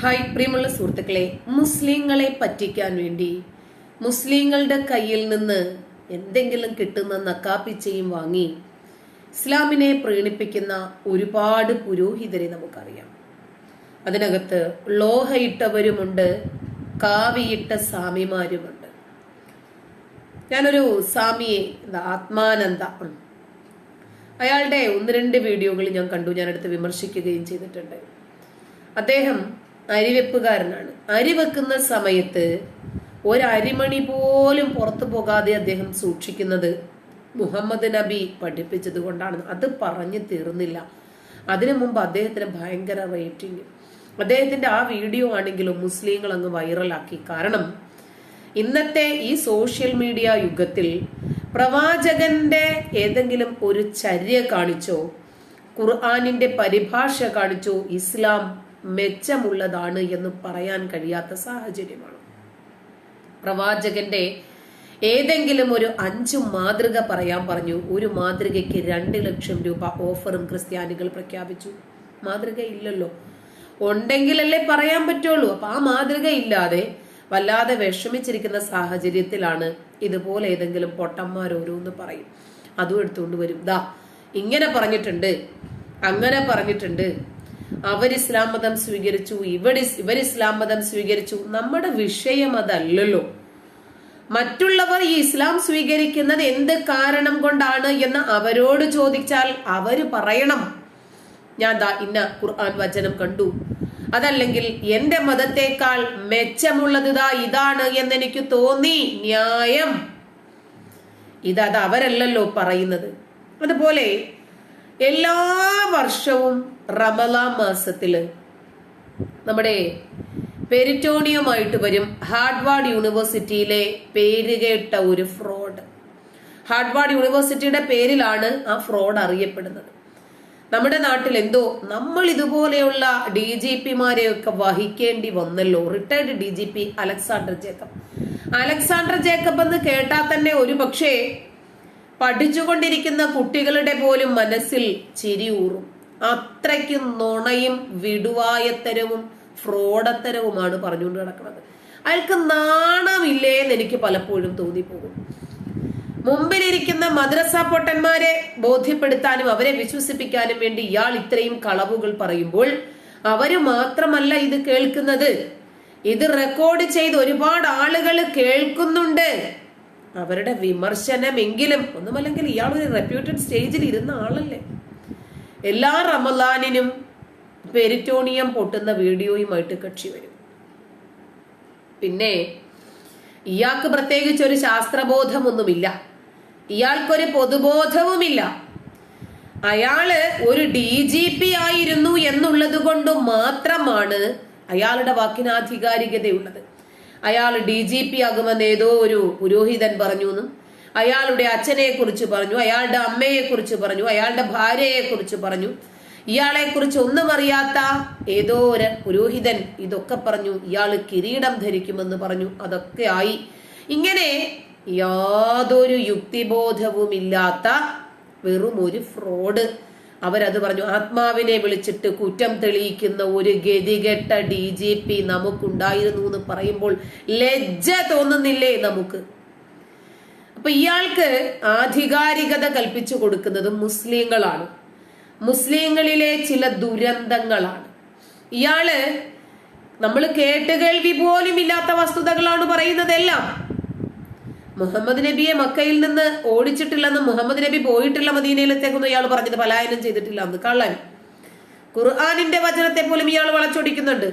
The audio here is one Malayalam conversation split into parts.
ഹായ് പ്രിയമുള്ള സുഹൃത്തുക്കളെ മുസ്ലിങ്ങളെ പറ്റിക്കാൻ വേണ്ടി മുസ്ലിങ്ങളുടെ കയ്യിൽ നിന്ന് എന്തെങ്കിലും കിട്ടുന്ന നക്കാപ്പിച്ചയും വാങ്ങി ഇസ്ലാമിനെ പ്രീണിപ്പിക്കുന്ന ഒരുപാട് പുരോഹിതരെ നമുക്കറിയാം. അതിനകത്ത് ലോഹയിട്ടവരുമുണ്ട് കാവിയിട്ട സ്വാമിമാരുമുണ്ട്. ഞാനൊരു സ്വാമിയെ ആത്മാനന്ദ. അയാളുടെ ഒന്ന് രണ്ട് വീഡിയോകൾ ഞാൻ കണ്ടു ഞാനെടുത്ത് വിമർശിക്കുകയും ചെയ്തിട്ടുണ്ട്. അദ്ദേഹം അരിവെപ്പുകാരനാണ്. അരി വെക്കുന്ന സമയത്ത് ഒരരിമണി പോലും പുറത്തു പോകാതെ അദ്ദേഹം സൂക്ഷിക്കുന്നത് മുഹമ്മദ് നബി പഠിപ്പിച്ചത് കൊണ്ടാണ്. അത് പറഞ്ഞു തീർന്നില്ല. അതിനു മുമ്പ് അദ്ദേഹത്തിന് ഭയങ്കര റേറ്റിംഗ്. അദ്ദേഹത്തിന്റെ ആ വീഡിയോ ആണെങ്കിലും മുസ്ലിങ്ങൾ അങ്ങ് വൈറലാക്കി. കാരണം ഇന്നത്തെ ഈ സോഷ്യൽ മീഡിയ യുഗത്തിൽ പ്രവാചകന്റെ ഏതെങ്കിലും ഒരു ചര്യ കാണിച്ചോ ഖുർആാനിന്റെ പരിഭാഷ കാണിച്ചോ ഇസ്ലാം മെച്ചമുള്ളതാണ് എന്ന് പറയാൻ കഴിയാത്ത സാഹചര്യമാണ്. പ്രവാചകന്റെ ഏതെങ്കിലും ഒരു അഞ്ചു മാതൃക പറയാൻ പറഞ്ഞു. ഒരു മാതൃകയ്ക്ക് രണ്ട് ലക്ഷം രൂപ ഓഫറും ക്രിസ്ത്യാനികൾ പ്രഖ്യാപിച്ചു. മാതൃക ഇല്ലല്ലോ. ഉണ്ടെങ്കിലല്ലേ പറയാൻ പറ്റുള്ളൂ. അപ്പൊ ആ മാതൃക ഇല്ലാതെ വല്ലാതെ വിഷമിച്ചിരിക്കുന്ന സാഹചര്യത്തിലാണ് ഇതുപോലെ ഏതെങ്കിലും പൊട്ടന്മാർ ഓരോന്ന് പറയും. അതും എടുത്തുകൊണ്ട് വരും. ദാ ഇങ്ങനെ പറഞ്ഞിട്ടുണ്ട്. അങ്ങനെ പറഞ്ഞിട്ടുണ്ട്. അവർ ഇസ്ലാം മതം സ്വീകരിച്ചു ഇവർ ഇവർ ഇസ്ലാം മതം സ്വീകരിച്ചു. നമ്മുടെ വിഷയം അതല്ലല്ലോ. മറ്റുള്ളവർ ഈ ഇസ്ലാം സ്വീകരിക്കുന്നത് എന്ത് കാരണം കൊണ്ടാണ് എന്ന് അവരോട് ചോദിച്ചാൽ അവർ പറയണം. ഞാൻ ദാ ഇന്ന ഖുർആൻ വചനം കണ്ടു. അതല്ലെങ്കിൽ എന്റെ മതത്തെക്കാൾ മെച്ചമുള്ളത് ദാ ഇതാണ് എന്ന് എനിക്ക് തോന്നി. ന്യായം. ഇതത് അവരല്ലല്ലോ പറയുന്നത്. അതുപോലെ എല്ലാ വർഷവും റമലാ മാസത്തിൽ നമ്മുടെ പെരിറ്റോണിയമായിട്ട് വരും ഹാർഡ്വാർഡ് യൂണിവേഴ്സിറ്റിയിലെ പേരുകേട്ട ഒരു ഫ്രോഡ്. ഹാർഡ്വാർഡ് യൂണിവേഴ്സിറ്റിയുടെ പേരിലാണ് ആ ഫ്രോഡ് അറിയപ്പെടുന്നത്. നമ്മുടെ നാട്ടിൽ എന്തോ നമ്മൾ ഇതുപോലെയുള്ള ഡി ജി പിമാരെയൊക്കെ വഹിക്കേണ്ടി വന്നല്ലോ. Retired D G P Alexander Jacob. Alexander Jacob എന്ന് കേട്ടാൽ തന്നെ ഒരു പക്ഷേ പഠിച്ചുകൊണ്ടിരിക്കുന്ന കുട്ടികളുടെ പോലും മനസ്സിൽ ചിരി ഊറും. അത്രയ്ക്കും നുണയും വിടുവായത്തരവും ഫ്രോഡത്തരവുമാണ് പറഞ്ഞുകൊണ്ട് നടക്കുന്നത്. അയാൾക്ക് നാണമില്ലേ എന്ന് എനിക്ക് പലപ്പോഴും തോന്നിപ്പോകും. മുമ്പിലിരിക്കുന്ന മദ്രസ പൊട്ടന്മാരെ ബോധ്യപ്പെടുത്താനും അവരെ വിശ്വസിപ്പിക്കാനും വേണ്ടി ഇയാൾ ഇത്രയും കളവുകൾ പറയുമ്പോൾ അവർ മാത്രമല്ല ഇത് കേൾക്കുന്നത്. ഇത് റെക്കോർഡ് ചെയ്ത് ഒരുപാട് ആളുകൾ കേൾക്കുന്നുണ്ട്. അവരുടെ വിമർശനമെങ്കിലും ഒന്നുമല്ലെങ്കിൽ ഇയാൾ ഒരു റെപ്യൂട്ടഡ് സ്റ്റേജിൽ ഇരുന്ന ആളല്ലേ. എല്ലാ റമലാനിനും പെരിറ്റോണിയം പൊട്ടുന്ന വീഡിയോയുമായിട്ട് കക്ഷി വരും. പിന്നെ ഇയാൾക്ക് പ്രത്യേകിച്ച് ഒരു ശാസ്ത്രബോധമൊന്നുമില്ല. ഇയാൾക്കൊരു പൊതുബോധവുമില്ല. അയാൾ ഒരു ഡി ജി പി ആയിരുന്നു എന്നുള്ളത് കൊണ്ട് മാത്രമാണ് അയാളുടെ വാക്കിന് ആധികാരികതയുള്ളത് അയാൾ ഡി ജി പി ആകുമെന്ന് ഏതോ ഒരു പുരോഹിതൻ പറഞ്ഞു എന്നും അയാളുടെ അച്ഛനെ കുറിച്ച് പറഞ്ഞു അയാളുടെ അമ്മയെ കുറിച്ച് പറഞ്ഞു അയാളുടെ ഭാര്യയെ കുറിച്ച് പറഞ്ഞു. ഇയാളെ കുറിച്ച് ഒന്നും അറിയാത്ത ഏതോ ഒരു പുരോഹിതൻ ഇതൊക്കെ പറഞ്ഞു ഇയാൾ കിരീടം ധരിക്കുമെന്ന് പറഞ്ഞു. അതൊക്കെ ആയി. ഇങ്ങനെ യാതൊരു യുക്തിബോധവുമില്ലാത്ത വെറും ഒരു ഫ്രോഡ്. അവരത് പറഞ്ഞു ആത്മാവിനെ വിളിച്ചിട്ട് കുറ്റം തെളിയിക്കുന്ന ഒരു ഗതികെട്ട ഡി ജി പി നമുക്കുണ്ടായിരുന്നു എന്ന് പറയുമ്പോൾ ലജ്ജ തോന്നുന്നില്ലേ നമുക്ക്? അപ്പൊ ഇയാൾക്ക് ആധികാരികത കൽപ്പിച്ചു കൊടുക്കുന്നത് മുസ്ലിങ്ങളാണ്. മുസ്ലിങ്ങളിലെ ചില ദുരന്തങ്ങളാണ്. ഇയാൾ നമ്മൾ കേട്ടുകേൾവി പോലും ഇല്ലാത്ത വസ്തുതകളാണ് പറയുന്നതെല്ലാം. മുഹമ്മദ് നബിയെ മക്കയിൽ നിന്ന് ഓടിച്ചിട്ടില്ലെന്ന് മുഹമ്മദ് നബി പോയിട്ടില്ല മദീനയിലത്തേക്കൊന്നും ഇയാൾ പറഞ്ഞത് പലായനം ചെയ്തിട്ടില്ല എന്ന് കള്ളൻ. ഖുർആാനിന്റെ വചനത്തെ പോലും ഇയാൾ വളച്ചൊടിക്കുന്നുണ്ട്.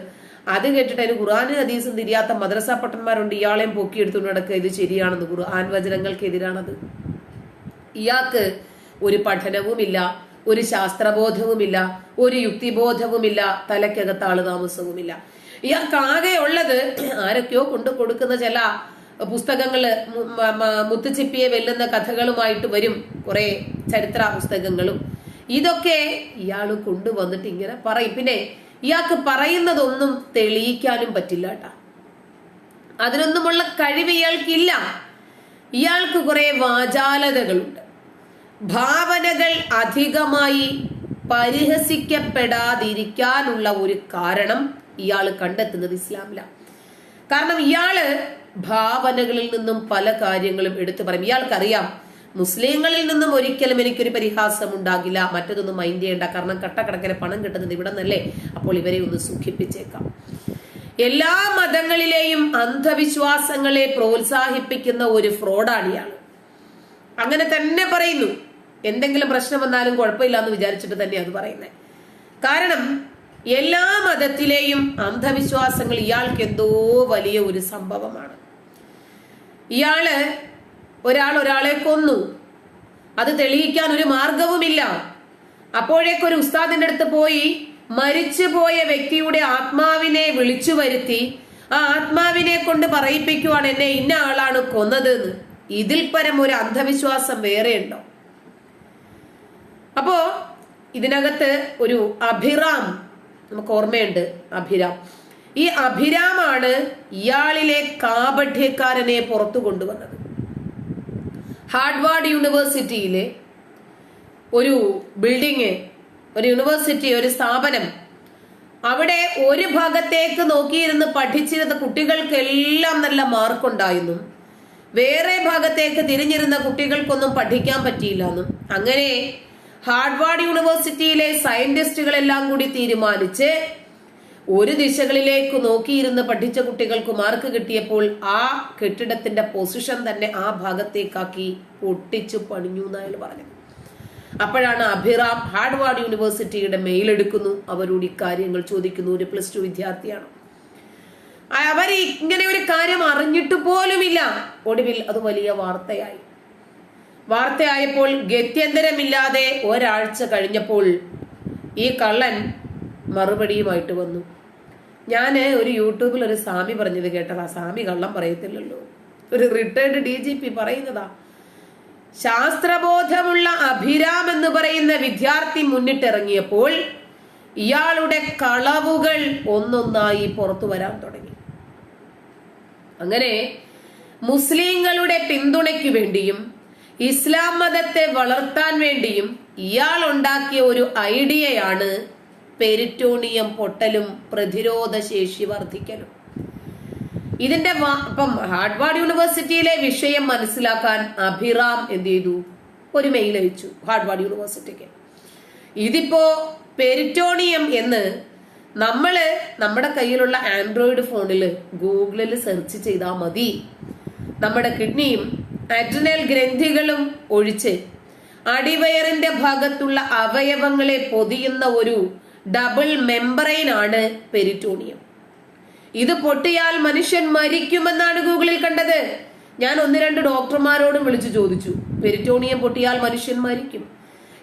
അത് കേട്ടിട്ട് അതിന് ഖുർആാനും ഹദീസും തിരിയാത്ത മദ്രസ പട്ടന്മാരുണ്ട്. ഇയാളെയും പൊക്കിയെടുത്തുകൊണ്ട് നടക്കുക ഇത് ശരിയാണെന്ന് ഖുർആൻ വചനങ്ങൾക്കെതിരാണത് ഇയാൾക്ക് ഒരു പഠനവുമില്ല ഒരു ശാസ്ത്രബോധവുമില്ല ഒരു യുക്തിബോധവുമില്ല തലയ്ക്കകത്ത് ആൾ താമസവുമില്ല. ഇയാൾക്ക് ആകെ ഉള്ളത് ആരൊക്കെയോ കൊണ്ടു കൊടുക്കുന്ന ചില മ- മുത്തുച്ചിപ്പിയെ വെല്ലുന്ന കഥകളുമായിട്ട് വരും കുറെ ചരിത്ര പുസ്തകങ്ങളും ഇതൊക്കെ ഇയാൾ കൊണ്ടുവന്നിട്ട് ഇങ്ങനെ പറയും. പിന്നെ ഇയാൾക്ക് പറയുന്നതൊന്നും തെളിയിക്കാനും പറ്റില്ല കേട്ടാ അതിനൊന്നുമുള്ള കഴിവ് ഇയാൾക്കില്ല. ഇയാൾക്ക് കുറെ വാചാലതകളുണ്ട്. ഭാവനകൾ അധികമായി പരിഹസിക്കപ്പെടാതിരിക്കാനുള്ള ഒരു കാരണം ഇയാൾ കണ്ടെത്തുന്നത് ഇസ്ലാമിലാണ് കാരണം ഇയാൾ ഭാവനകളിൽ നിന്നും പല കാര്യങ്ങളും എടുത്തു പറയും. ഇയാൾക്കറിയാം മുസ്ലിങ്ങളിൽ നിന്നും ഒരിക്കലും എനിക്കൊരു പരിഹാസം ഉണ്ടാകില്ല മറ്റതൊന്നും മൈൻഡ് ചെയ്യേണ്ട. കാരണം കട്ടക്കണക്കിന് പണം കിട്ടുന്നത് ഇവിടെ നിന്നല്ലേ അപ്പോൾ ഇവരെ ഒന്ന് സുഖിപ്പിച്ചേക്കാം. എല്ലാ മതങ്ങളിലെയും അന്ധവിശ്വാസങ്ങളെ പ്രോത്സാഹിപ്പിക്കുന്ന ഒരു ഫ്രോഡാണ് ഇയാൾ. അങ്ങനെ തന്നെ പറയുന്നു. എന്തെങ്കിലും പ്രശ്നം വന്നാലും കുഴപ്പമില്ല എന്ന് വിചാരിച്ചിട്ട് തന്നെയാണ് അത് പറയുന്നത് കാരണം എല്ലാ മതത്തിലെയും അന്ധവിശ്വാസങ്ങൾ ഇയാൾക്ക് എന്തോ വലിയ ഒരു സംഭവമാണ്. ഇയാൾ ഒരാൾ ഒരാളെ കൊന്നു. അത് തെളിയിക്കാൻ ഒരു മാർഗവുമില്ല. അപ്പോഴേക്കൊരു ഉസ്താദിന്റെ അടുത്ത് പോയി മരിച്ചുപോയ വ്യക്തിയുടെ ആത്മാവിനെ വിളിച്ചു വരുത്തി ആ ആത്മാവിനെ കൊണ്ട് പറയിപ്പിക്കുവാണ് എന്നെ ഇന്ന ആളാണ് കൊന്നത് എന്ന് ഇതിൽ പരം ഒരു അന്ധവിശ്വാസം വേറെ ഉണ്ടോ അപ്പോ ഇതിനകത്ത് ഒരു അഭിറാം നമുക്ക് ഓർമ്മയുണ്ട് അഭിരാം. ഈ അഭിരാമാണ് ഇയാളിലെ കാപഠ്യക്കാരനെ പുറത്തു കൊണ്ടുവന്നത്. ഹാർഡ്വാർഡ് യൂണിവേഴ്സിറ്റിയിലെ ഒരു ബിൽഡിങ് ഒരു യൂണിവേഴ്സിറ്റി ഒരു സ്ഥാപനം അവിടെ ഒരു ഭാഗത്തേക്ക് നോക്കിയിരുന്ന് പഠിച്ചിരുന്ന കുട്ടികൾക്കെല്ലാം നല്ല മാർക്കുണ്ടായിരുന്നു. വേറെ ഭാഗത്തേക്ക് തിരിഞ്ഞിരുന്ന കുട്ടികൾക്കൊന്നും പഠിക്കാൻ പറ്റിയില്ല എന്നും. അങ്ങനെ ഹാർഡ്വാർഡ് യൂണിവേഴ്സിറ്റിയിലെ സയന്റിസ്റ്റുകളെല്ലാം കൂടി തീരുമാനിച്ച് ഒരു ദിശകളിലേക്ക് നോക്കിയിരുന്ന് പഠിച്ച കുട്ടികൾക്ക് മാർക്ക് കിട്ടിയപ്പോൾ ആ കെട്ടിടത്തിന്റെ പൊസിഷൻ തന്നെ ആ ഭാഗത്തേക്കാക്കി പൊട്ടിച്ചു പണിഞ്ഞു എന്നയാൾ പറഞ്ഞു അപ്പോഴാണ് അഭിറാം ഹാർഡ്വാർഡ് യൂണിവേഴ്സിറ്റിയുടെ മെയിൽ എടുക്കുന്നു. അവരോട് ഇക്കാര്യങ്ങൾ ചോദിക്കുന്നു. ഒരു പ്ലസ് ടു വിദ്യാർത്ഥിയാണ്. അവർ ഇങ്ങനെ ഒരു കാര്യം അറിഞ്ഞിട്ട് പോലുമില്ല. ഒടുവിൽ അത് വലിയ വാർത്തയായി. വാർത്തയായപ്പോൾ ഗത്യന്തരമില്ലാതെ ഒരാഴ്ച കഴിഞ്ഞപ്പോൾ ഈ കള്ളൻ മറുപടിയുമായിട്ട് വന്നു. ഞാൻ ഒരു യൂട്യൂബിൽ ഒരു സ്വാമി പറഞ്ഞത് കേട്ടതാ. സ്വാമി കള്ളം പറയത്തില്ലല്ലോ. ഒരു റിട്ടയർഡ് ഡി ജി പി പറയുന്നതാ. ശാസ്ത്രബോധമുള്ള അഭിരാം എന്ന് പറയുന്ന വിദ്യാർത്ഥി മുന്നിട്ടിറങ്ങിയപ്പോൾ ഇയാളുടെ കളവുകൾ ഒന്നൊന്നായി പുറത്തു വരാൻ തുടങ്ങി. അങ്ങനെ മുസ്ലിങ്ങളുടെ പിന്തുണയ്ക്കു വേണ്ടിയും ഇസ്ലാം മതത്തെ വളർത്താൻ വേണ്ടിയും ഇയാൾ ഉണ്ടാക്കിയ ഒരു ഐഡിയയാണ് പെരിറ്റോണിയം പൊട്ടലും പ്രതിരോധ ശേഷി വർദ്ധിക്കലും ഇതിന്റെ ഇപ്പം ഹാർഡ്വാർഡ് യൂണിവേഴ്സിറ്റിയിലെ വിഷയം മനസ്സിലാക്കാൻ അഭിറാം എന്ത് ചെയ്തു? ഒരു മെയിൽ അയച്ചു ഹാർഡ്വാർഡ് യൂണിവേഴ്സിറ്റിക്ക്. ഇതിപ്പോ പെരിറ്റോണിയം എന്ന് നമ്മൾ നമ്മുടെ കയ്യിലുള്ള ആൻഡ്രോയിഡ് ഫോണിൽ ഗൂഗിളിൽ സെർച്ച് ചെയ്താൽ മതി. നമ്മുടെ കിഡ്നിയും അഡ്രിനൽ ഗ്രന്ഥികളും ഒഴിച്ച് അടിവയറിന്റെ ഭാഗത്തുള്ള അവയവങ്ങളെ പൊതിയുന്ന ഒരു ഡബിൾ മെമ്പറൈൻ ആണ് പെരിറ്റോണിയം. ഇത് പൊട്ടിയാൽ മനുഷ്യൻ മരിക്കുമെന്നാണ് ഗൂഗിളിൽ കണ്ടത്. ഞാൻ ഒന്ന് രണ്ട് ഡോക്ടർമാരോടും വിളിച്ചു ചോദിച്ചു പെരിറ്റോണിയം പൊട്ടിയാൽ മനുഷ്യൻ മരിക്കും?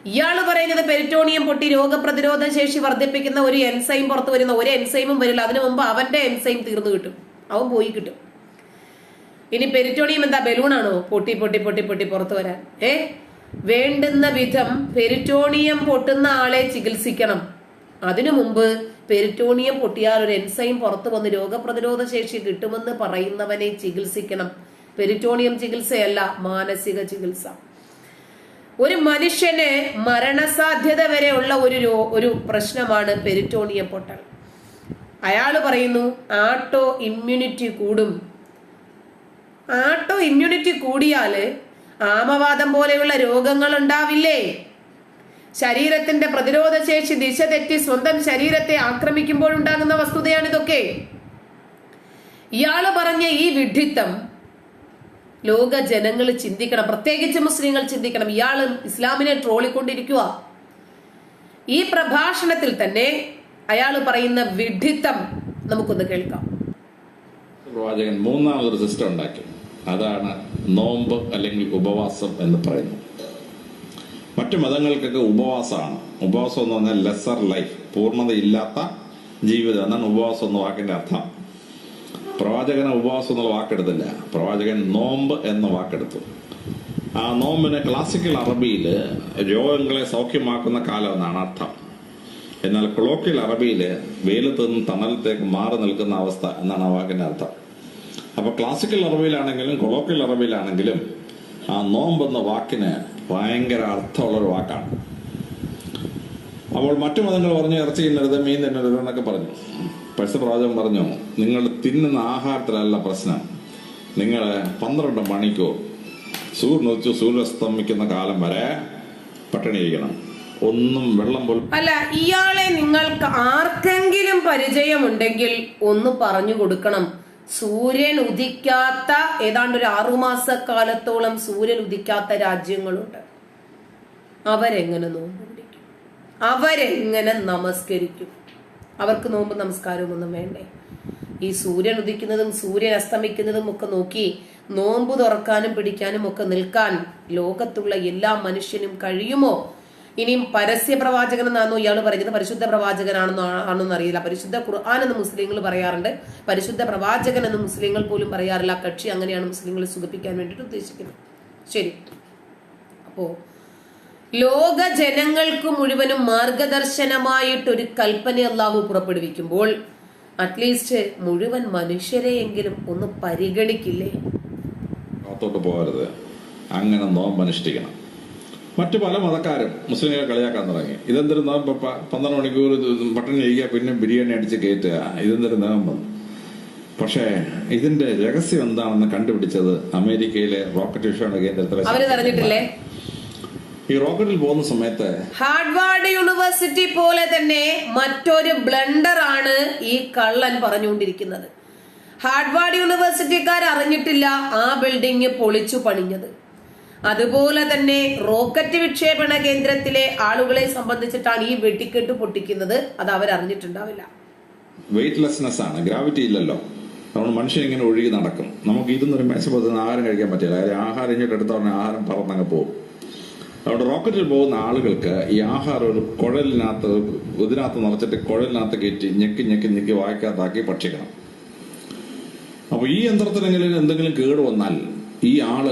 ഇയാൾ പറയുന്നത് പെരിറ്റോണിയം പൊട്ടി രോഗപ്രതിരോധ ശേഷി വർദ്ധിപ്പിക്കുന്ന ഒരു എൻസൈം പുറത്തു വരുന്ന ഒരു എൻസൈമും വരില്ല. അതിനു മുമ്പ് അവന്റെ എൻസൈം തീർന്നു കിട്ടും. അവൻ പോയി കിട്ടും. ഇനി പെരിറ്റോണിയം എന്താ? ബലൂണാണോ? പൊട്ടി പൊട്ടി പൊട്ടി പൊട്ടി പുറത്തു വരാൻ. ഏ? വേണ്ടുന്ന വിധം പെരിറ്റോണിയം പൊട്ടുന്ന ആളെ ചികിത്സിക്കണം. അതിനു മുമ്പ് പെരിറ്റോണിയം പൊട്ടിയാൽ ഒരു എൻസൈം പുറത്തു വന്ന് രോഗപ്രതിരോധ ശേഷി കിട്ടുമെന്ന് പറയുന്നവനെ ചികിത്സിക്കണം. പെരിറ്റോണിയം ചികിത്സയല്ല മാനസിക ചികിത്സ. ഒരു മനുഷ്യന് മരണസാധ്യത വരെയുള്ള ഒരു ഒരു പ്രശ്നമാണ് പെരിറ്റോണിയം പൊട്ടൽ. അയാൾ പറയുന്നു ആട്ടോ ഇമ്മ്യൂണിറ്റി കൂടും. ആട്ടോ ഇമ്മ്യൂണിറ്റി കൂടിയാൽ ആമവാദം പോലെയുള്ള രോഗങ്ങൾ ഉണ്ടാവില്ലേ ശരീരത്തിന്റെ പ്രതിരോധ ശേഷി ദിശ തെറ്റി സ്വന്തം ശരീരത്തെ ആക്രമിക്കുമ്പോൾ ഉണ്ടാകുന്ന വസ്തുതയാണ് ഇതൊക്കെ ഇയാൾ പറഞ്ഞ ഈ വിഡ്ഢിത്തം ലോക ജനങ്ങൾ ചിന്തിക്കണം പ്രത്യേകിച്ച് മുസ്ലിങ്ങൾ ചിന്തിക്കണം. ഇയാൾ ഇസ്ലാമിനെ ട്രോളിക്കൊണ്ടിരിക്കുക ഈ പ്രഭാഷണത്തിൽ തന്നെ അയാൾ പറയുന്ന വിഡ്ഢിത്തം നമുക്കൊന്ന് കേൾക്കാം. പ്രവാചകൻ മൂന്നാമതൊരു സിസ്റ്റം ഉണ്ടാക്കി. അതാണ് നോമ്പ് അല്ലെങ്കിൽ ഉപവാസം എന്ന് പറയുന്നത്. മറ്റു മതങ്ങൾക്കൊക്കെ ഉപവാസമാണ്. ഉപവാസം എന്ന് പറഞ്ഞാൽ ലെസർ ലൈഫ് പൂർണതയില്ലാത്ത ജീവിതം. എന്നാണ് ഉപവാസം എന്ന വാക്കിന്റെ അർത്ഥം. പ്രവാചകൻ ഉപവാസം എന്നുള്ള വാക്കെടുത്തില്ല. പ്രവാചകൻ നോമ്പ് എന്ന വാക്കെടുത്തു. ആ നോമ്പിന് ക്ലാസിക്കൽ അറബിയിൽ രോഗങ്ങളെ സൗഖ്യമാക്കുന്ന കാലം എന്നാണ് അർത്ഥം. എന്നാൽ ക്ലോക്കിൽ അറബിയിൽ വെയിലത്ത് നിന്ന് തണലത്തേക്ക് മാറി നിൽക്കുന്ന അവസ്ഥ എന്നാണ് ആ വാക്കിന്റെ അർത്ഥം. അപ്പൊ ക്ലാസിക്കൽ അറബിയിലാണെങ്കിലും കൊളോക്കിയൽ അറബിയിലാണെങ്കിലും ആ നോമ്പെന്ന വാക്കിന് ഭയങ്കര അർത്ഥമുള്ളൊരു വാക്കാണ്. അപ്പോൾ മറ്റു മതങ്ങൾ പറഞ്ഞു ഇറച്ചി തിന്നരുത് മീൻ തിന്നരുത് എന്നൊക്കെ പറഞ്ഞു. പരിശുദ്ധ പ്രവാചകൻ പറഞ്ഞു നിങ്ങൾ തിന്നുന്ന ആഹാരത്തിലല്ല പ്രശ്നം. നിങ്ങൾ പന്ത്രണ്ട് മണിക്കോ സൂര്യൻ ഉദിച്ചു സൂര്യസ്തമിക്കുന്ന കാലം വരെ പട്ടിണി ഇരിക്കണം. ഒന്നും വെള്ളം പോലും അല്ല ഇയാളെ നിങ്ങൾക്ക് ആർക്കെങ്കിലും പരിചയമുണ്ടെങ്കിൽ ഒന്ന് പറഞ്ഞു കൊടുക്കണം. സൂര്യൻ ഉദിക്കാത്ത ഏതാണ്ട് ഒരു ആറുമാസക്കാലത്തോളം സൂര്യൻ ഉദിക്കാത്ത രാജ്യങ്ങളുണ്ട്. അവരെങ്ങനെ നോമ്പ് പിടിക്കും അവരെങ്ങനെ നമസ്കരിക്കും? അവർക്ക് നോമ്പ് നമസ്കാരമൊന്നും വേണ്ടേ? ഈ സൂര്യൻ ഉദിക്കുന്നതും സൂര്യൻ അസ്തമിക്കുന്നതും ഒക്കെ നോക്കി നോമ്പ് തുറക്കാനും പിടിക്കാനും ഒക്കെ നിൽക്കാൻ ലോകത്തുള്ള എല്ലാ മനുഷ്യനും കഴിയുമോ? ഇനിയും പരസ്യ പ്രവാചകൻ എന്നാണോ ഇയാൾ പറയുന്നത്? പരിശുദ്ധ പ്രവാചകനാണെന്നോ ആണെന്ന് അറിയില്ല. പരിശുദ്ധ ഖുർആൻ എന്ന് മുസ്ലിങ്ങൾ പറയാറുണ്ട്. പരിശുദ്ധ പ്രവാചകൻ എന്ന് മുസ്ലിങ്ങൾ പോലും പറയാറില്ല. കക്ഷി അങ്ങനെയാണ് മുസ്ലിങ്ങളെ സുഖിപ്പിക്കാൻ വേണ്ടിയിട്ട് ഉദ്ദേശിക്കുന്നത്. ശരി. അപ്പോ ലോക ജനങ്ങൾക്ക് മുഴുവനും മാർഗദർശനമായിട്ട് ഒരു കൽപ്പന അള്ളാഹു പുറപ്പെടുവിക്കുമ്പോൾ അറ്റ്ലീസ്റ്റ് മുഴുവൻ മനുഷ്യരെയെങ്കിലും ഒന്ന് പരിഗണിക്കില്ലേ? അങ്ങനെ നോമ്പ് അനുഷ്ഠിക്കണം മറ്റു പല മതക്കാരും മുസ്ലിങ്ങളെ കളിയാക്കാൻ തുടങ്ങി. ഇതെന്തൊരു നോമ്പ് പ- പന്ത്രണ്ട് മണിക്കൂർ പട്ടിണി കഴിക്കുക പിന്നെ ബിരിയാണി അടിച്ച് കയറ്റുക ഇതെന്തൊരു നോമ്പ് പക്ഷേ ഇതിന്റെ രഹസ്യം എന്താണെന്ന് കണ്ടുപിടിച്ചത് അമേരിക്കയിലെ റോക്കറ്റ് വിഷയമാണ് കേന്ദ്രത്തിലെ ഈ റോക്കറ്റിൽ പോകുന്ന സമയത്ത് ഹാർഡ്വാർഡ് യൂണിവേഴ്സിറ്റി പോലെ തന്നെ മറ്റൊരു ബ്ലണ്ടർ ആണ് ഈ കള്ളൻ പറഞ്ഞുകൊണ്ടിരിക്കുന്നത്. ഹാർഡ്വാർഡ് യൂണിവേഴ്സിറ്റിക്കാർ അറിഞ്ഞിട്ടില്ല ആ ബിൽഡിംഗ് പൊളിച്ചു പണിഞ്ഞത്. അതുപോലെ തന്നെ റോക്കറ്റ് വിക്ഷേപണ കേന്ദ്രത്തിലെ ആളുകളെ സംബന്ധിച്ചിട്ടാണ് ഈ വെട്ടിക്കെട്ട് പൊട്ടിക്കുന്നത്. അത് അവരറിഞ്ഞിട്ടുണ്ടാവില്ല. വെയിറ്റ്ലെസ്നെസ് ആണ്. ഗ്രാവിറ്റി ഇല്ലല്ലോ. അതുകൊണ്ട് മനുഷ്യൻ ഇങ്ങനെ ഒഴുകി നടക്കും. നമുക്ക് ഇരുന്നൊരു പോകുന്ന ആഹാരം കഴിക്കാൻ പറ്റില്ല. കാര്യം ആഹാരം ഇങ്ങോട്ട് എടുത്ത ഉടനെ ആഹാരം പറന്നങ്ങ് പോകും. അതുകൊണ്ട് റോക്കറ്റിൽ പോകുന്ന ആളുകൾക്ക് ഈ ആഹാരം ഒരു കുഴലിനകത്ത് ഇതിനകത്ത് നിറച്ചിട്ട് കുഴലിനകത്ത് കയറ്റി ഞെക്കി ഞെക്കി ഞെക്കി വായിക്കാത്താക്കി ഭക്ഷിക്കണം. അപ്പോൾ ഈ യന്ത്രത്തിനെങ്കിലും എന്തെങ്കിലും കേട് വന്നാൽ ഈ ആൾ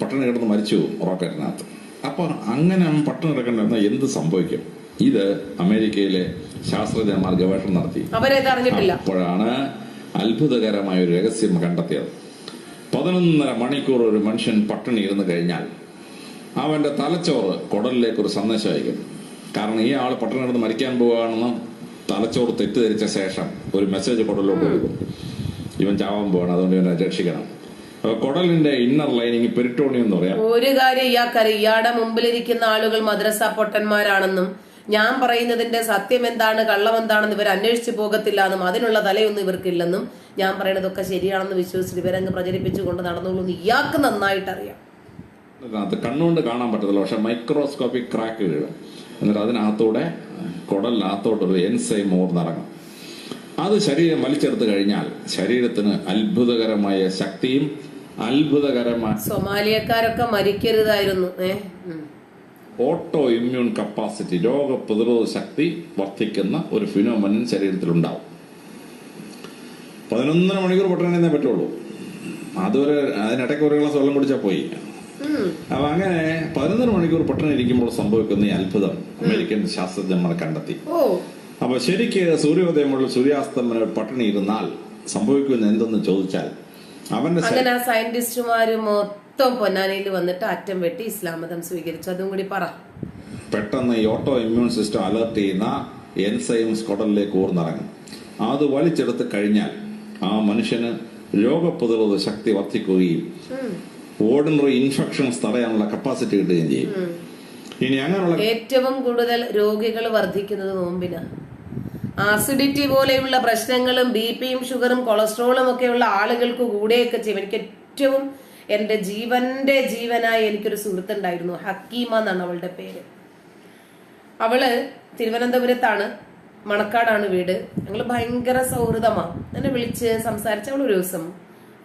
പട്ടണി കിടന്ന് മരിച്ചു റോക്കറ്റിനകത്ത് അപ്പോൾ അങ്ങനെ അവൻ പട്ടണി കിടക്കേണ്ടിരുന്ന എന്ത് സംഭവിക്കും? ഇത് അമേരിക്കയിലെ ശാസ്ത്രജ്ഞന്മാർ ഗവേഷണം നടത്തി. അപ്പോഴാണ് അത്ഭുതകരമായ ഒരു രഹസ്യം കണ്ടെത്തിയത്. പതിനൊന്നര മണിക്കൂർ ഒരു മനുഷ്യൻ പട്ടിണി ഇരുന്ന് കഴിഞ്ഞാൽ അവന്റെ തലച്ചോറ് കുടലിലേക്ക് ഒരു സന്ദേശം അയക്കും. കാരണം ഈ ആൾ പട്ടണം കിടന്ന് മരിക്കാൻ പോവുകയാണെന്ന് തലച്ചോറ് തെറ്റിദ്ധരിച്ച ശേഷം ഒരു മെസ്സേജ് കുടലിലോട്ട് കൊടുക്കും ഇവൻ ചാവാൻ പോവാണ് അതുകൊണ്ട് ഇവനെ രക്ഷിക്കണം. കുടലിന്റെ ഇന്നർ ലൈനിങ് പെരിട്ടോണിയം എന്ന് പറയാം. ഒരു കാര്യം ഇയാൾക്കറിയാം ഇയാളുടെ മുമ്പിലിരിക്കുന്ന ആളുകൾ മദ്രസ പൊട്ടന്മാരാണെന്നും ഞാൻ പറയുന്നതിന്റെ സത്യം എന്താണ് കള്ളം എന്താണെന്ന് ഇവർ അന്വേഷിച്ചു പോകത്തില്ല എന്നും അതിനുള്ള തലയൊന്നും ഇവർക്കില്ലെന്നും ഞാൻ പറയുന്നതൊക്കെ ശരിയാണെന്ന് വിശ്വസിച്ച് ഇവരങ്ങ് പ്രചരിപ്പിച്ചുകൊണ്ട് നടന്നുള്ളൂ എന്ന് ഇയാൾക്ക് നന്നായിട്ട് അറിയാം. അത് കണ്ണുകൊണ്ട് കാണാൻ പറ്റത്തില്ല പക്ഷെ മൈക്രോസ്കോപ്പിക് ക്രാക്ക് വീഴും. എന്നിട്ട് അതിനകത്തൂടെ കുടലിനകത്തോട്ടൊരു എൻസൈം ഓർന്നിറങ്ങും അത് ശരീരം വലിച്ചെടുത്ത് കഴിഞ്ഞാൽ ശരീരത്തിന് അത്ഭുതകരമായ ശക്തിയും അത്ഭുതകരമായ. സൊമാലിയക്കാരൊക്കെ മരിക്കരുതായിരുന്നു. ഓട്ടോ ഇമ്മ്യൂൺ കപ്പാസിറ്റി രോഗപ്രതിരോധ ശക്തി വർദ്ധിക്കുന്ന ഒരു ഫിനോമനൻ ശരീരത്തിലുണ്ടാവും. പതിനൊന്നര മണിക്കൂർ പട്ടണേ പറ്റുള്ളൂ. അതുവരെ അതിനിടയ്ക്ക് ഒരു ഗ്ലാസ് വെള്ളം കുടിച്ചാൽ പോയി. അപ്പൊ അങ്ങനെ പതിനൊന്നര മണിക്കൂർ പട്ടണം ഇരിക്കുമ്പോൾ സംഭവിക്കുന്ന ഈ അത്ഭുതം അമേരിക്കൻ ശാസ്ത്രജ്ഞന്മാർ കണ്ടെത്തി. അപ്പൊ ശരിക്ക് സൂര്യോദയം മുതൽ സൂര്യാസ്തമന പട്ടിണി ഇരുന്നാൽ സംഭവിക്കുന്ന എന്തെന്ന് ചോദിച്ചാൽ അങ്ങനെ ആ സയന്റിസ്റ്റുമാര് മൊത്തം പൊന്നാനയിൽ വന്നിട്ട് അറ്റം വെട്ടി ഇസ്ലാം മതം സ്വീകരിച്ചു. അതും കൂടി പറ. പെട്ടെന്ന് ഈ ഓട്ടോ ഇമ്മ്യൂൺ സിസ്റ്റം അലർട്ട് ചെയ്യുന്ന എൻസൈംസ് കുടലിലേക്ക് ഊർന്നിറങ്ങും. അത് വലിച്ചെടുത്ത് കഴിഞ്ഞാൽ ആ മനുഷ്യന് രോഗപ്രതിരോധ ശക്തി വർദ്ധിക്കുകയും. ഓർഡിനറി ഇൻഫെക്ഷൻസ് തടയാനുള്ള കപ്പാസിറ്റി കിട്ടുകയും ചെയ്യും. ഇനി അങ്ങനെയുള്ള ഏറ്റവും കൂടുതൽ രോഗികൾ വർദ്ധിക്കുന്നത് നോമ്പിനാ. ആസിഡിറ്റി പോലെയുള്ള പ്രശ്നങ്ങളും ബി പിയും ഷുഗറും കൊളസ്ട്രോളും ഒക്കെയുള്ള ആളുകൾക്ക് കൂടെയൊക്കെ ചെയ്യും. എനിക്ക് ഏറ്റവും എന്റെ ജീവന്റെ ജീവനായി എനിക്കൊരു സുഹൃത്തുണ്ടായിരുന്നു ഹക്കീമ എന്നാണ് അവളുടെ പേര്. അവൾ തിരുവനന്തപുരത്താണ്. മണക്കാടാണ് വീട്. ഞങ്ങൾ ഭയങ്കര സൗഹൃദമാണ് എന്നെ വിളിച്ച് സംസാരിച്ച അവൾ ഒരു ദിവസം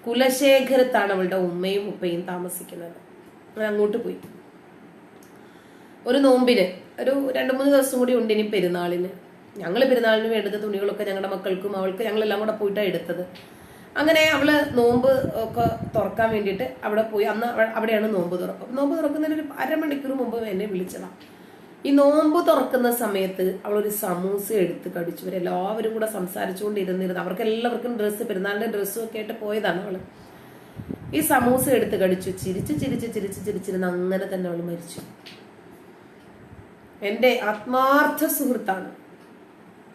കുലശേഖരത്താണ് അവളുടെ ഉമ്മയും ഉപ്പയും താമസിക്കുന്നത്. ഞാൻ അങ്ങോട്ട് പോയി. ഒരു നോമ്പിന് ഒരു രണ്ട് മൂന്ന് ദിവസം കൂടി ഉണ്ട് ഇനി പെരുന്നാളിന്. ഞങ്ങൾ പെരുന്നാളിന് വേണ്ടുന്ന തുണികളൊക്കെ ഞങ്ങളുടെ മക്കൾക്കും അവൾക്ക് ഞങ്ങളെല്ലാം കൂടെ പോയിട്ടാണ് എടുത്തത്. അങ്ങനെ അവൾ നോമ്പ് ഒക്കെ തുറക്കാൻ വേണ്ടിയിട്ട് അവിടെ പോയി. അന്ന് അവിടെയാണ് നോമ്പ് തുറക്കും നോമ്പ് തുറക്കുന്നതിന് ഒരു അരമണിക്കൂർ മുമ്പ് എന്നെ വിളിച്ചതാണ് ഈ നോമ്പ് തുറക്കുന്ന സമയത്ത് അവളൊരു സമൂസ എടുത്ത് കടിച്ചു. എല്ലാവരും കൂടെ സംസാരിച്ചുകൊണ്ടിരുന്നിരുന്നു. അവർക്ക് എല്ലാവർക്കും ഡ്രസ്സ് പെരുന്നാളിന്റെ ഡ്രസ്സും ഒക്കെ ആയിട്ട് പോയതാണ് അവൾ. ഈ സമൂസ എടുത്ത് കടിച്ചു. ചിരിച്ച് ചിരിച്ച് ചിരിച്ച് ചിരിച്ചിരുന്ന് അങ്ങനെ തന്നെ അവൾ മരിച്ചു. എന്റെ ആത്മാർത്ഥ സുഹൃത്താണ്.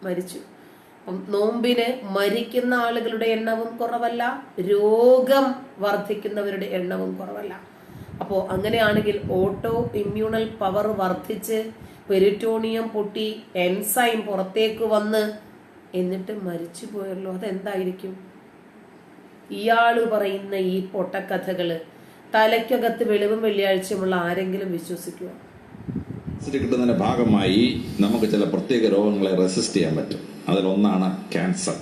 മരിച്ചു. അപ്പം നോമ്പിന് മരിക്കുന്ന ആളുകളുടെ എണ്ണവും കുറവല്ല രോഗം വർദ്ധിക്കുന്നവരുടെ എണ്ണവും കുറവല്ല. അപ്പോൾ അങ്ങനെയാണെങ്കിൽ ഓട്ടോ ഇമ്മ്യൂണൽ പവർ വർദ്ധിച്ച് പെരിറ്റോണിയം പൊട്ടി എൻസൈം പുറത്തേക്ക് വന്ന് എന്നിട്ട് മരിച്ചു പോയല്ലോ അതെന്തായിരിക്കും? ഇയാൾ പറയുന്ന ഈ പൊട്ടക്കഥകൾ തലയ്ക്കകത്ത് വെളിവും വെള്ളിയാഴ്ചയുമുള്ള ആരെങ്കിലും വിശ്വസിക്കുമോ ഇത് കിട്ടുന്നതിന്റെ ഭാഗമായി നമുക്ക് ചില പ്രത്യേക രോഗങ്ങളെ റെസിസ്റ്റ് ചെയ്യാൻ പറ്റും. അതിലൊന്നാണ് ക്യാൻസർ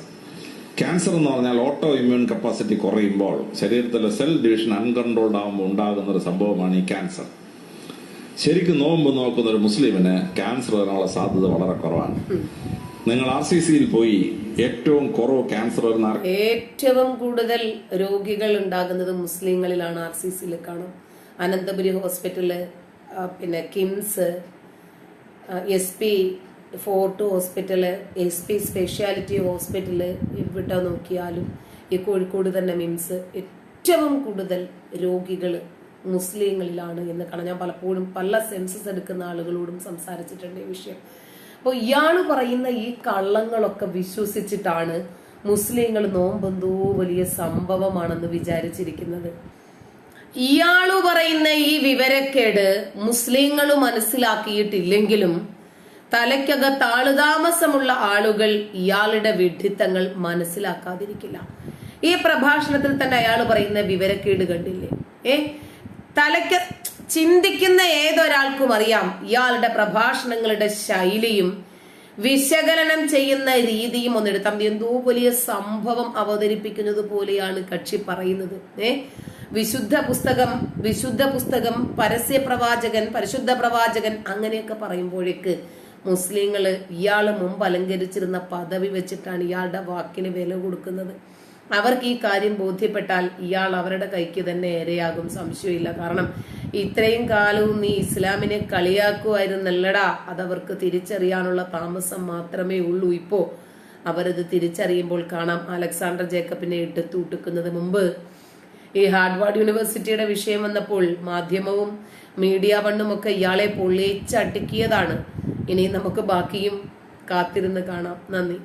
ക്യാൻസർ എന്ന് പറഞ്ഞാൽ ഓട്ടോ ഇമ്മ്യൂൺ കപ്പാസിറ്റി കുറയുമ്പോൾ ശരീരത്തിലെ സെൽ ഡിവിഷൻ അൺകൺട്രോൾഡ് ആകുമ്പോൾ ഉണ്ടാകുന്ന ഒരു സംഭവമാണ് ഈ ക്യാൻസർ ശരിക്കും നോമ്പ് നോക്കുന്ന ഒരു മുസ്ലിമിന് ക്യാൻസർ വരാനുള്ള സാധ്യത വളരെ കുറവാണ്. നിങ്ങൾ ആർ സി സിയിൽ പോയി ഏറ്റവും കുറവ് ക്യാൻസർ വരുന്ന ഏറ്റവും കൂടുതൽ രോഗികൾ ഉണ്ടാകുന്നത് മുസ്ലിങ്ങളിലാണ് ആർ സി സിയിൽ കാണും. അനന്തപുരി ഹോസ്പിറ്റൽ ആ, പിന്നെ KIMS S P fort hospital S P speciality hospital എവിടെ നോക്കിയാലും ഈ കോഴിക്കോട് തന്നെ മിംസ് ഏറ്റവും കൂടുതൽ രോഗികൾ മുസ്ലിങ്ങളിലാണ് എന്ന് കാണാം. ഞാൻ പലപ്പോഴും പല സെൻസസ് എടുക്കുന്ന ആളുകളോടും സംസാരിച്ചിട്ടുണ്ട് ഈ വിഷയം. അപ്പോൾ ഇയാൾ പറയുന്ന ഈ കള്ളങ്ങളൊക്കെ വിശ്വസിച്ചിട്ടാണ് മുസ്ലിങ്ങൾ നോമ്പെന്തോ വലിയ സംഭവമാണെന്ന് വിചാരിച്ചിരിക്കുന്നത്. ഇയാൾ പറയുന്ന ഈ വിവരക്കേട് മുസ്ലിങ്ങൾ മനസ്സിലാക്കിയിട്ടില്ലെങ്കിലും തലയ്ക്കകത്ത് ആളുതാമസമുള്ള ആളുകൾ ഇയാളുടെ വിഡ്ഢിത്തങ്ങൾ മനസ്സിലാക്കാതിരിക്കില്ല. ഈ പ്രഭാഷണത്തിൽ തന്നെ അയാൾ പറയുന്ന വിവരക്കേട് കണ്ടില്ലേ? ഏ? തലയ്ക്ക് ചിന്തിക്കുന്ന ഏതൊരാൾക്കും അറിയാം ഇയാളുടെ പ്രഭാഷണങ്ങളുടെ ശൈലിയും വിശകലനം ചെയ്യുന്ന രീതിയും ഒന്നെടുത്താൽ എന്തോ വലിയ സംഭവം അവതരിപ്പിക്കുന്നത് പോലെയാണ് കക്ഷി പറയുന്നത്. ഏ? വിശുദ്ധ പുസ്തകം വിശുദ്ധ പുസ്തകം പരസ്യ പ്രവാചകൻ പരിശുദ്ധ പ്രവാചകൻ അങ്ങനെയൊക്കെ പറയുമ്പോഴേക്ക് മുസ്ലിങ്ങൾ ഇയാൾ മുമ്പ് അലങ്കരിച്ചിരുന്ന പദവി വെച്ചിട്ടാണ് ഇയാളുടെ വാക്കിന് വില കൊടുക്കുന്നത്. അവർക്ക് ഈ കാര്യം ബോധ്യപ്പെട്ടാൽ ഇയാൾ അവരുടെ കൈക്ക് തന്നെ ഇരയാകും സംശയമില്ല. കാരണം ഇത്രയും കാലവും നീ ഇസ്ലാമിനെ കളിയാക്കുമായിരുന്നല്ലടാ അതവർക്ക് തിരിച്ചറിയാനുള്ള താമസം മാത്രമേ ഉള്ളൂ. ഇപ്പോ അവരത് തിരിച്ചറിയുമ്പോൾ കാണാം. അലക്സാണ്ടർ ജേക്കബിനെ ഇട്ട് തൂട്ടുക്കുന്നത് മുമ്പ് ഈ ഹാർഡ്വാർഡ് യൂണിവേഴ്സിറ്റിയുടെ വിഷയം വന്നപ്പോൾ മാധ്യമവും മീഡിയ വണ്ണും ഒക്കെ ഇയാളെ പൊള്ളിച്ചടുക്കിയതാണ്. ഇനി നമുക്ക് ബാക്കിയും കാത്തിരുന്ന് കാണാം. നന്ദി.